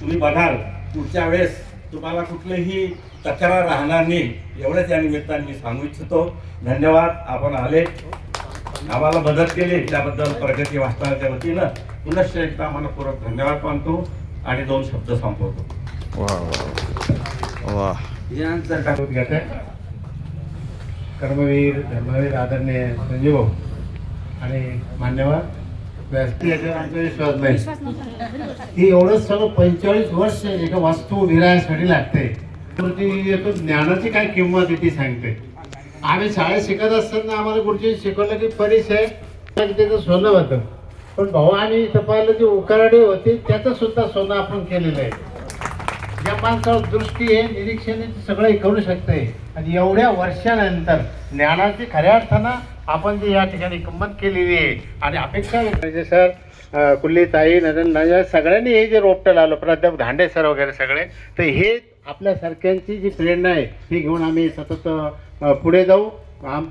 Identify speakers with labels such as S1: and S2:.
S1: तुम्ही बघाल पुढच्या वेळेस तुम्हाला कुठलीही तक्रार राहणार नाही. एवढंच या निमित्ताने मी सांगू इच्छितो. धन्यवाद. आपण आले. आम्हाला मदत केली. त्याबद्दल प्रगती वाचनाच्या वतीनं. पुनश्च एकदा आम्हाला पूर्वक धन्यवाद मानतो आणि दोन शब्द संपवतो.
S2: यांचं होत घेते कर्मवीर धर्मवीर आदरणीय संजीव आणि मान्यवर आमचा विश्वास नाही. एवढं सगळं पंचेचाळीस वर्ष एका वास्तू उभी राहण्यासाठी लागते. तर ती ज्ञानाची काय किंमत आहे ती सांगते. आम्ही शाळेत शिकत असताना आम्हाला गुरुजी शिकवलं की परिचय त्याचं सोनं होतं. पण भाऊ आम्ही इथं पाहिलं जी उकारडे होते त्याचं सुद्धा सोनं आपण केलेलं आहे. ज्या माणसावर दृष्टी आहे निरीक्षण सगळं हे करू शकते. आणि एवढ्या वर्षानंतर ज्ञानाची खऱ्या अर्थानं आपण जी या ठिकाणी किंमत केलेली आहे आणि अपेक्षा म्हणजे सर कुल्लीताई कुल्ली ताई नाजा सगळ्यांनी हे जे रोपटं लावलं प्राध्यापक धांडे सर वगैरे सगळे तर हे आपल्यासारख्यांची जी प्रेरणा आहे ही घेऊन आम्ही सतत पुढे जाऊ. आम